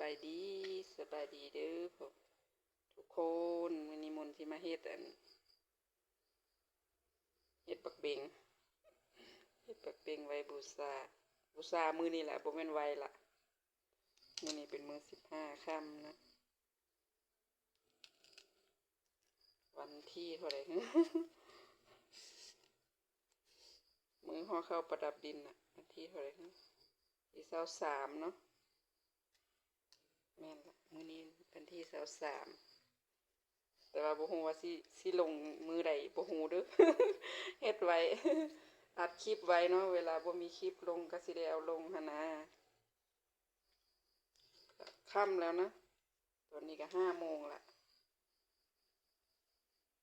บายดีสบายดีเด้อพวกทุกคนมื้อนี้มนที่มาเฮ็ดอันเฮ็ดปักเบงเฮ็ดปักเบงไว้บูชาบูชามือนี้แหละบ่แม่นไว้ละมือนี้เป็นมื้อ15ค่ำนะ วันที่เท่าไหร่มือห่อข้าประดับดินน่ะวันที่เท่าไหร่ที่เสาสามเนาะ แม่นะมือนี้วันที่สาสาม แต่ว่าบ่ฮู้ว่าสิสิลงมือใดบ่ฮู้เด้อเฮ็ดไว้ อัดคลิปไว้เนาะเวลาบ่มีคลิปลงก็สิได้เอาลงหั่นนะค่ำแล้วนะตอนนี้ก็ห้าโมงละ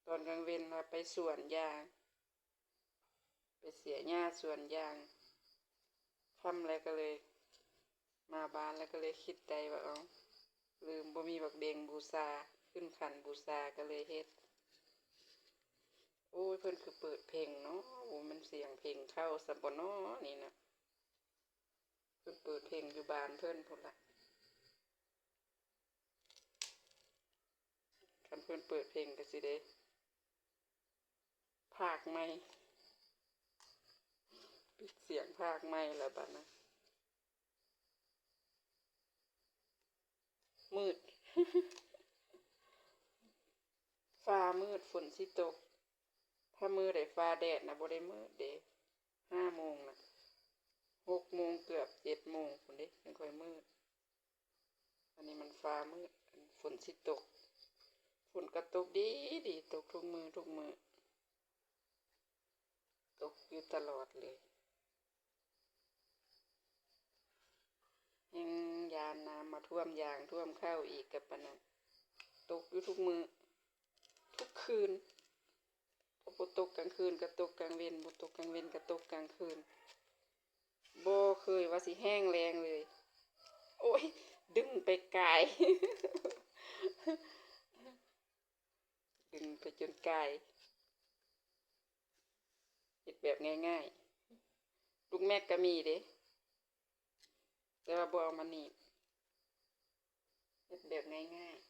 ตอนกลางเวนเราไปสวนยาง ไปเสียหญ้าสวนยางค่ำแล้วก็เลย มาบ้านแล้วก็เลยคิดใจว่าเอา ลืมบ่มีบักเดงบูชาขึ้นขันบูชาก็เลยเฮ็ด โอ้ยเพิ่นคือเปิดเพลงเนาะโอ้มันเสียงเพลงเข้าสบนาะนี่นะเพิ่นเปิดเพลงอยู่บ้านเพิ่นพุ่นละคันเพิ่นเปิดเพลงก็สิได้ภาคไม่ปิดเสียงภาคไม่แล้วบัดนะ มืด ฟ้ามืดฝนสิตก ถ้ามือได้ฟ้าแดดนะบ่ได้มืดเด้ห้าโมงนะหกโมงเกือบเจ็ดโมงคนเด้ยังค่อยมืด อันนี้มันฟ้ามืดฝนสิตก ฝนก็ตกดีดีตกทุกมือทุกมือ ตกอยู่ตลอดเลย ยังยานน้ำมาท่วมยางท่วมข้าวอีกกับปนั้นตกอยู่ทุกมือ ทุกคืนพอบตกกลางคืนก็ตกกลางเวนบตกกลางเวนก็ตกกลางคืนบ่เคยว่าสิแห้งแรงเลย โอ้ย ดึงไปไกลดึงไปจนไกลเฮ็ดแบบง่ายๆ ลูกแม็กก็มีเด้ แต่ว่าบ่เอามาหนี่เฮ็ดแบบง่ายๆ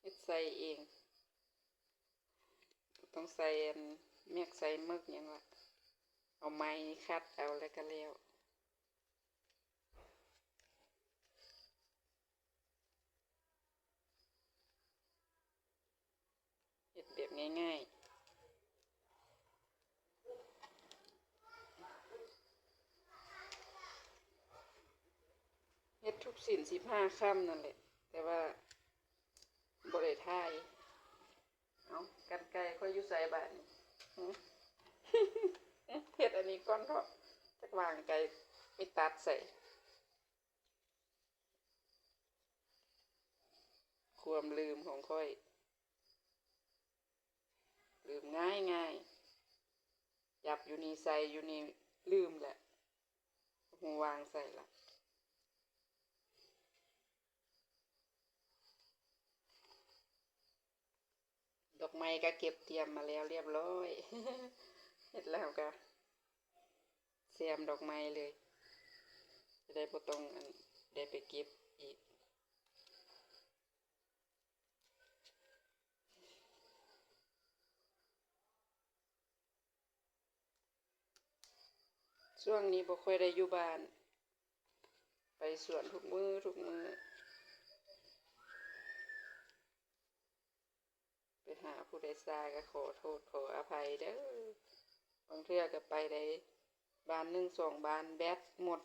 เฮ็ดใส่เอง ต้องใส่อันแม็กใส่มึกหยังวะเอาไม้คัดเอาแล้วก็แล้วเฮ็ดแบบง่ายๆ เฮ็ดทุกสินสิบห้าค่ำนั่นแหละ แต่ว่าบ่ได้ท่ายเอากันไกลค่อยอยู่ใส่บานนี่เฮ็ดอันนี้ก่อนเถอะจักวางไกลไม่ตัดใส่ความลืมของค่อย ลืมง่ายง่ายจับอยู่นี่ใส่อยู่นี่ลืมแหละหูวางใส่ละ ดอกไม้ก็เก็บเตรียมมาแล้วเรียบร้อยเสร็จแล้วก็เสียมดอกไม้เลย จะได้บ่ต้องอันได้ไปเก็บอีกช่วงนี้บ่ค่อยได้อยู่บ้าน ไปสวนทุกมือทุกมือไป หาผู้ใดซาก็ขอโทษขออภัยเด้อบางเทื่อก็ไปได้บานหนึ่งสองบานแบตหมด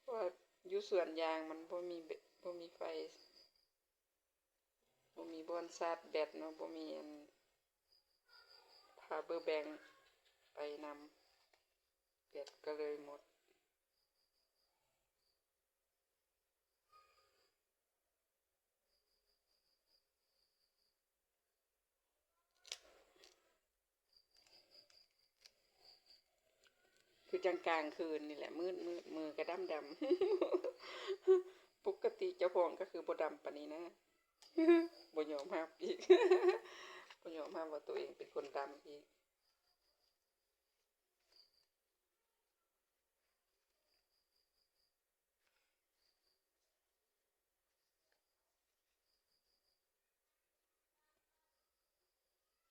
เพราะว่าอยู่สวนยางมันบ่มีเบบ่มีไฟบ่มีบอนชาร์จแบตเนาะบ่มีอันพาเบอร์แบงไปนำเบ็ดก็เลยหมด กลงกลางคืนนี่แหละ มืดมืดมือกระดำดำปกติเจ้าพองก็คือบดำปนี้นะบยอมห้ากอีกบยอมมากว่าตัวเองเป็นคนดำอีก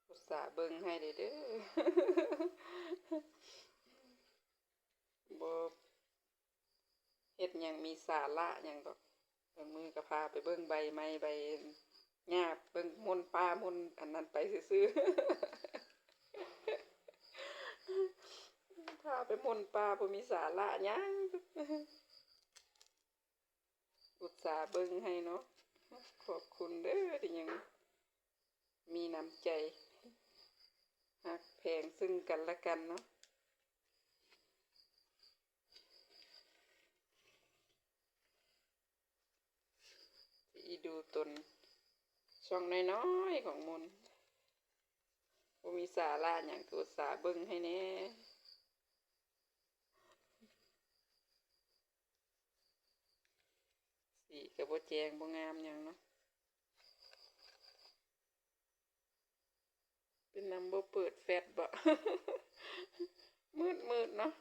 อุตส่าห์เบิ่งให้เด้อ บ่เฮ็ดยังมีสาระหยังดอกบางมือก็พาไปเบิ่งใบไม้ใบหญ้าเบิ่งมนป่ามนอันนั้นไปซื่อพาไปมนป่าบ่มีสาระหยังอุตส่าห์เบิ่งให้เนาะขอบคุณเด้อที่ยังมีน้ำใจหักแพงซึ่งกันและกันเนาะ ที่ ดูตนช่องน้อยๆของมนบ่มีสาระอย่างตัวสาเบิ่งให้แน่สีก็บ่แจงบ่งามหยังเนาะเป็นนำบ่เปิดแฟลชบ่มืดมืดๆเนาะ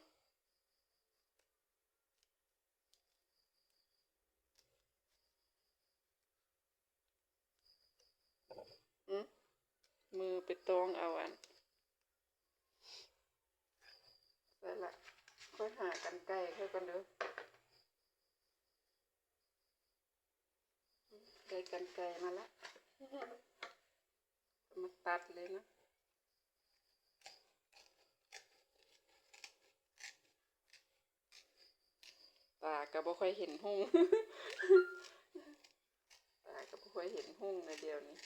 มือไปตองเอาอันใส่ละค่อยหากันไกลค่อยกันเด้อได้กันไกลมาละมาตัดเลยนะตาก็บ่ค่อยเห็นหุ่งตาก็บ่ค่อยเห็นหุ่งในเดียวนี้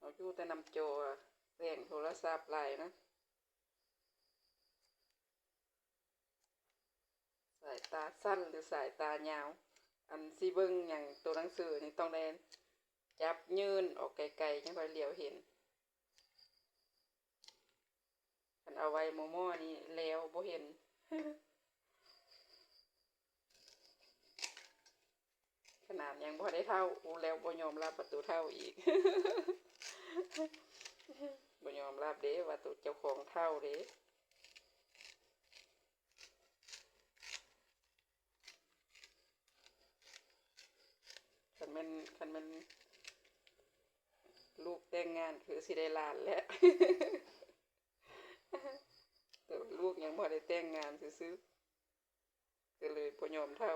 เรา อยู่แต่นำโจอะแสงโทรศัพท์ไลายนะสายตาสั้นหรือสายตายาว อันซีเบิงอย่างตัวหนังสือนี่ต้องได้จับยืนออกไกลๆยังค่อยเหลียวเห็นอันเอาไว้โมโม่นี่แล้วบ่เห็นขนาดยังบ่ได้เท่าอูแล้วบ่ยอมรับประตูเท่าอีก บ่ยอมรับเด้ว่าตัวเจ้าของเท่าเด้คันมันคันมันลูกแต่งงานคือสิได้ลานแล้วแต่ลูกยังบ่ได้แต่งงานซื่อๆก็เลยบ่ยอมเท่า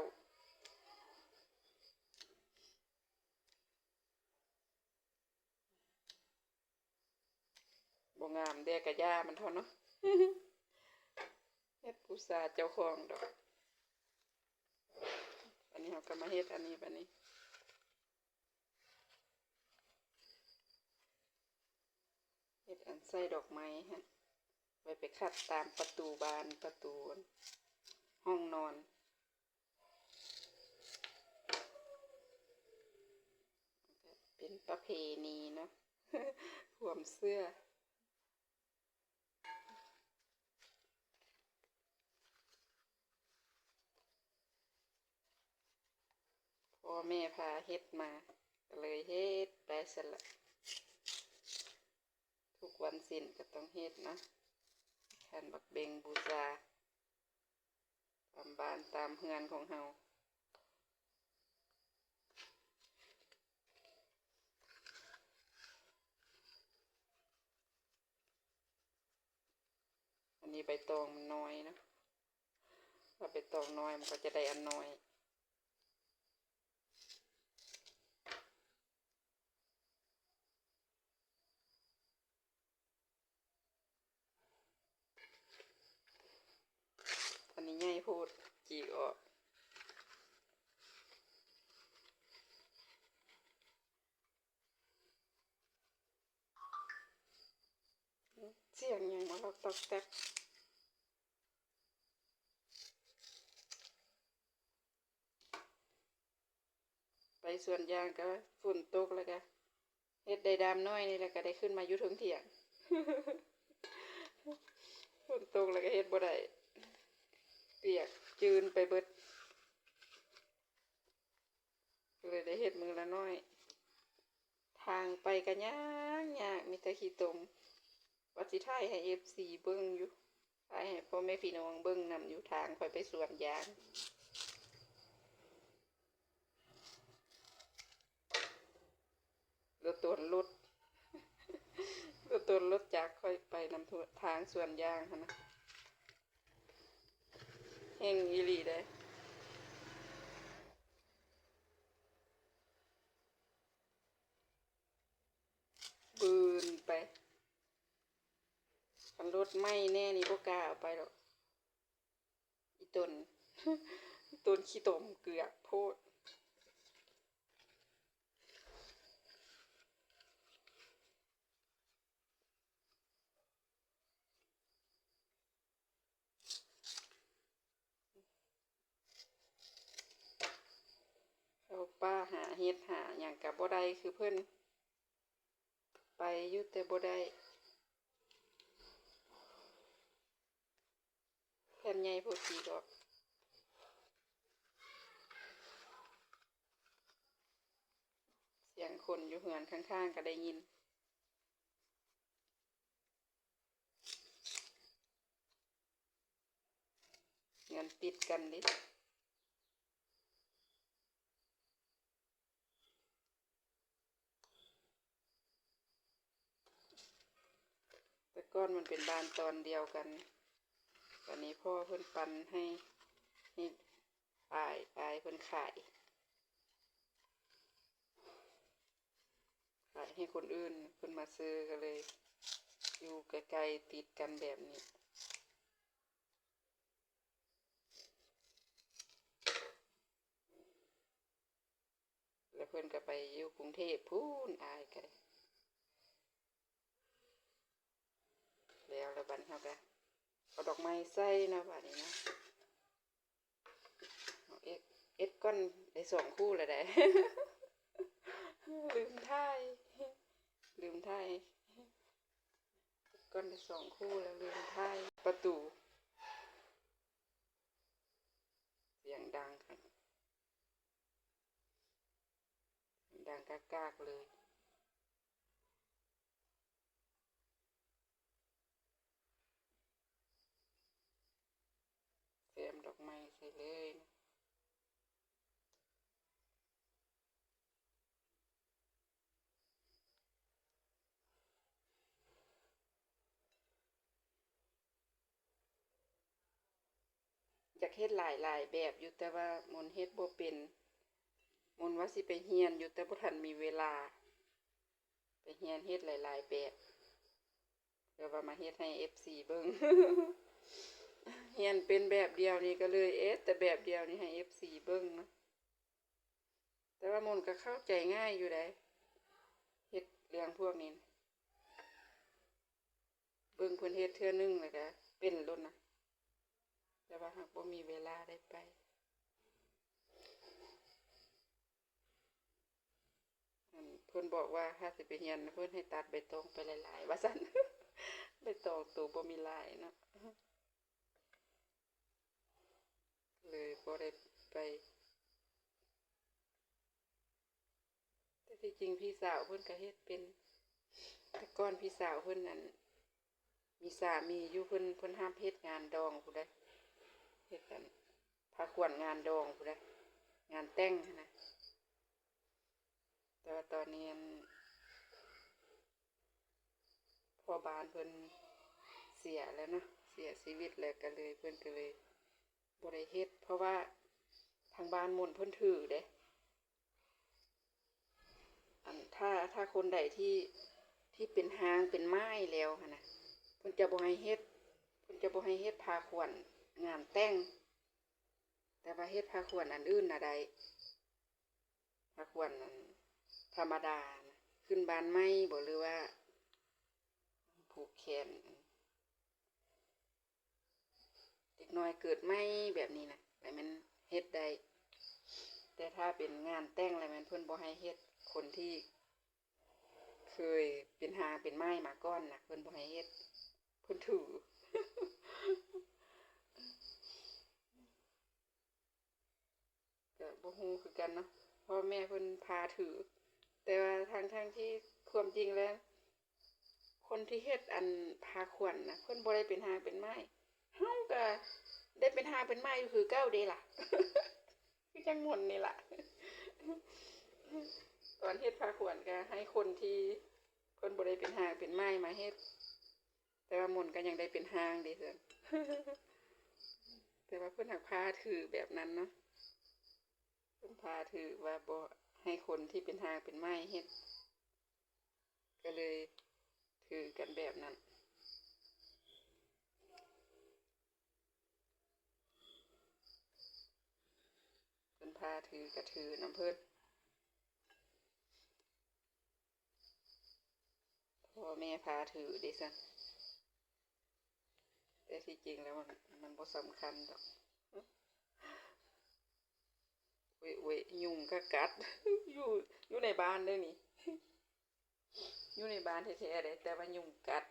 บ่งามเด้กะยามันเท่าเนาะเฮ็ดผู้สาเจ้าของดอกอันนี้เราก็มาเฮ็ดอันนี้บัดนี้เฮ็ดอันใส่ดอกไม้ฮะไว้ไปคัดตามประตูบานประตูห้องนอนเป็นประเพณีเนาะควมเสื้อ อแม่พาเฮ็ดมาก็เลยเฮ็ดไปสละทุกวันสิ้นก็ต้องเฮ็ดนะแทนบักเบงบูชาตามบ้านตามเฮือนของเฮาอันนี้ใบตองนน้อยนะถ้าใบตองน้อยมันก็จะได้อันน้อย อันนี้ใหญ่ โพูดจีออกเสียงยังมาลอกตอกแตกไปส่วนยางก็ฝนตกแล้วก็เฮ็ดได้ดามน้อยนี่แล้วก็ได้ขึ้นมาอยู่เถึงเถียงฝนตกแล้วก็เฮ็ดบ่ได้ ปียกจืนไปเบิด เลยได้เฮ็ดมือละน้อย ทางไปก็ยากยากมีแต่ขี้ตมว่าสิถ่ายให้ FC เบิ่งอยู่ถ่ายให้พ่อแม่พี่น้องเบิ่งนำอยู่ทางคอยไปสวนยางรถตนรถรถตนรถจากค่อยไปนำทัวทางสวนยางหั่นนะ แห่งอีหลีได้บืนไปคันรถไหม้แน่นี่พวกกาเอาไปหรอกอีต้นตนขี้ตมเกือกโพด เขาป้าหา เฮ็ดหาอย่างกับบ่ได้คือเพิ่นไปยู่แต่บ่ได้แผ่นใหญ่โพดสีดอกเสียงคนอยู่เหือนข้างๆก็ได้ยินเงินติดกันดิ ก้อนมันเป็นบานตอนเดียวกันตอนนี้พ่อเพิ่นปันให้ให้อายอายเพิ่นขายขายให้คนอื่นเพิ่นมาซื้อก็เลย อยู่ไกลๆติดกันแบบนี้แล้วเพิ่อนก็ไปอยู่กรุงเทพพูนอายกัน แล้วบัดนเขาก็เอาดอกไม้ใส่นะบัดนี้นะเอ็ดเอ็ดก้อนได้สองคู่แล้วได้ลืมท่ายลืมท่ายก้อนได้สองคู่แล้วลืมท่ายประตู เสียงดังค่ะดังกากๆเลย เตรียมดอกไม้ใส่เลยนะ อยากเฮ็ดหลายหลายแบบอยู่แต่ว่ามนเฮ็ดบ่เป็นมนว่าสิไปเฮียนอยู่แต่บ่ทันมีเวลา ไปเฮียนเฮ็ดหลาย ๆ แบบเดี๋ยวว่ามาเฮ็ดให้ FC เบิ่งเฮียนเป็นแบบเดียวนี่ก็เลยเอ๊ะแต่แบบเดียวนี่ให้ FC เบิ่งนะแต่ว่ามนก็เข้าใจง่ายอยู่ได้เฮ็ดเรื่องพวกนี้เบิ่งเพิ่นเฮ็ดเทื่อนึงแล้วก็เป็นล้นนะ แต่ว่าหากบ่มีเวลาได้ไป เพิ่อนบอกว่าถ้าสิไปเรียนเพิ่อนให้ตัดใบตองไปหลายๆว่าซั่นใบตองตัวบ่มีลายเนาะเลยบ่ได้ไป แต่ที่จริงพี่สาวเพิ่อนก็เฮ็ดเป็นแต่ก่อนพี่สาวเพิ่อนนั่นมีสามีอยู่เพิ่อนเพิ่อนห้ามเฮ็ดงานดองผู้ใด็ดกันพาขวัญงานดองผู้ใดงานแต่งนะแต่ว่าตอนนี้พ่อบานเพิ่นเสียแล้วนะเสียชีวิตแล้วก็เลยเพิ่นก็เลยบ่ได้เฮ็ดเพราะว่าทางบ้านมุนเพิ่นถือเด้อันถ้าถ้าคนใดที่ที่เป็นหางเป็นไม้แล้วนนะเพิ่นจะบ่ให้เฮ็ดเพิ่นจะบ่ให้เฮ็ดพาขวัญ งานแต่ง แต่ว่าเฮ็ดพาขวัญอันอื่นนะได้พาขวนธรรมดานะขึ้นบานไม้บ่หรือว่า ผูกแขนเด็กน้อยเกิดไม่แบบนี้นะแต่มันเฮ็ดได้แต่ถ้าเป็นงานแต่งอะไรมันเพิ่นบ่ให้เฮ็ดคนที่ เคยเป็นหาเป็นไม้มาก่อนนะเพิ่นบ่ให้เฮ็ดเพิ่นถือ ก็ บ่ฮู้คือกันเนาะพ่อแม่เพิ่นพาถือ แต่ว่าทางทางที่ความจริงแล้ว คนที่เฮ็ดอันพาขวัญนะเพิ่นบ่ได้เป็นหางเป็นไม้เฮาก็ได้เป็นหางเป็นไม้อยู่คือเก่าเด้ล่ะคือจังหมนนี่ล่ะตอนเฮ็ดพาขวนก็ให้คนที่เพิ่นบ่ได้เป็นหางเป็นไม้มาเฮ็ดแต่ว่าหมนก็ยังได้เป็นหางเด้เพิ่นแต่ว่าเพิ่นหักพาถือแบบนั้นเนาะ เพิ่นพาถือว่าบ่ให้คนที่เป็นหางเป็นไม้เฮ็ด ก็เลยถือกันแบบนั้นเพิ่นพาถือก็ถือน้ำเพิ่นพ่อแม่พาถือดิซันแต่ที่จริงแล้วมันมันบ่สำคัญดอก เว้ยเวยุงก็กัด อยู่อยู่ในบ้านเด้อนี่อยู่ในบ้านแท้ๆเลยแต่ว่ายุงกัด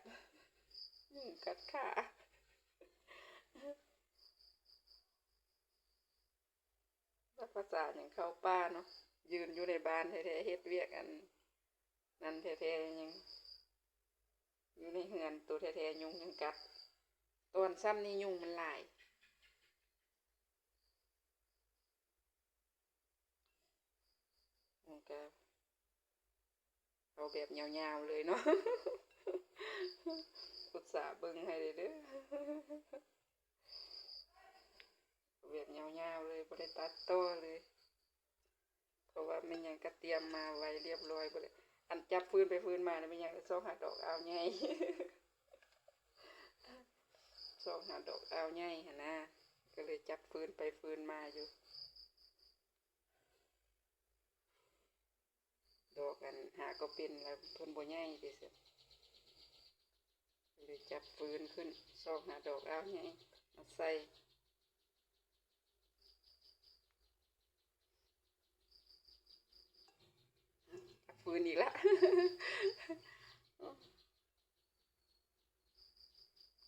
ยุงกัดขาภาษาอย่างเข้าป้าเนาะยืนอยู่ในบ้านแท้ๆเฮ็ดเวียกอัน นั่นแท้ๆยัง อยู่ในเฮือนตัวแท้ๆยุงยังกัดตอนซ้ำนี่ยุงมันหลาย มันก็ เอาแบบยาวๆเลยเนาะอุตส่าห์เบิ่งให้เลยเด้อแบบยาวๆเลยบ่ได้ตัดต่อเลย เพราะว่ามันยังก็เตรียมมาไว้เรียบร้อยบ่เลยอันจับฟืนไปฟืนมาเนี่ยมันยังสองหาดอกเอาวใหญ่สองหาดอกเอาวใหญ่หั่นนะก็เลยจับฟืนไปฟืนมาอยู่ ดอกกันหาก็เป็นแล้วเพิ่นบ่ใหญ่เด้ซิเลยจับฟืนขึ้นซอกหาดอกเอาใหญ่มาใส่ฟืนอีกละ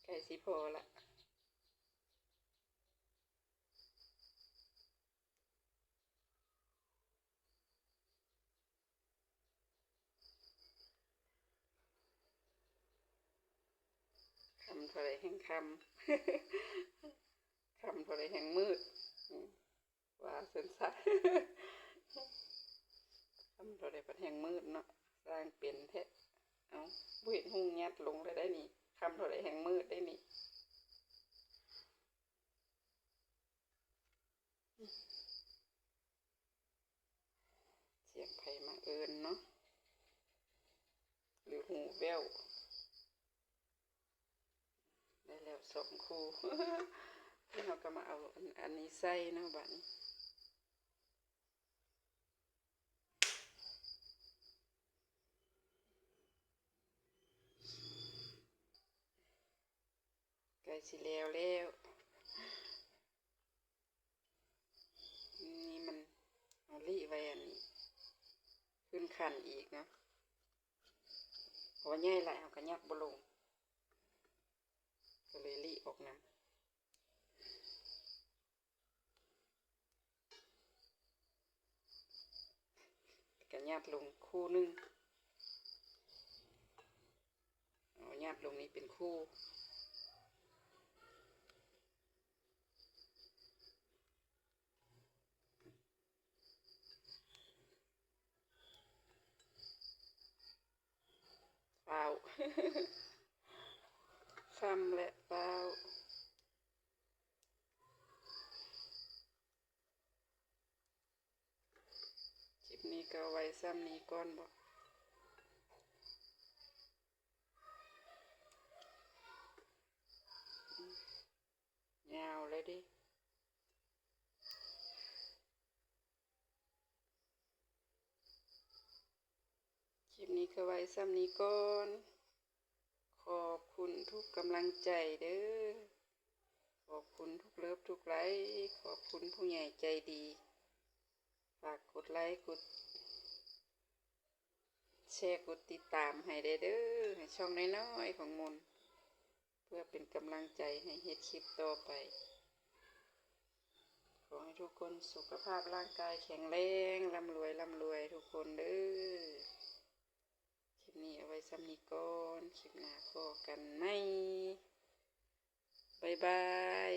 ใกล้สิพอละ ท่าไรแห่งคำคำเท่าไรแห่งมืดว่าเส้นสายคำเท่าไรเป็นแห่งมืดเนาะสร้างเป็นแท้เอาบุเห็นหุงยัดลงเลยได้นี่คำเท่าไรแห่งมืดได้นี่เสียงไผ่มาเอินเนาะหรือหูแวว ได้แล้ว สองคู่ที่เราก็มาเอาอันนี้ใส่นะบัดนี้ใกล้สิแล้วแล้วนี่มันเอาลี่ไว้อันนี้ ขึ้นขันอีกนะเพราะว่าใหญ่หลายเอาก็ยักบลง ก็เลยรีออกน้ำกันญาติลงคู่หนึงเอาญาติลงนี้เป็นคู่เปล่าคำและเปล่าคลิปนี้ก็ไว้ซ้ำนี้ก่อนบอกยาวเลยดิคลิปนี้ก็ไว้ซ้ำนี้ก่อน ขอบคุณทุกกำลังใจเด้อ ขอบคุณทุกเลิฟทุกไลค์ ขอบคุณผู้ใหญ่ใจดี ฝากกดไลค์กดแชร์กดติดตามให้ได้เด้อให้ช่องน้อยๆของมน เพื่อเป็นกำลังใจให้เฮ็ดคลิปต่อไป ขอให้ทุกคนสุขภาพร่างกายแข็งแรงร่ำรวยร่ำรวยทุกคนเด้อ นี้เอาไว้ซ้ำนี้ก่อนคลิปหน้าพอกันไหมบายบาย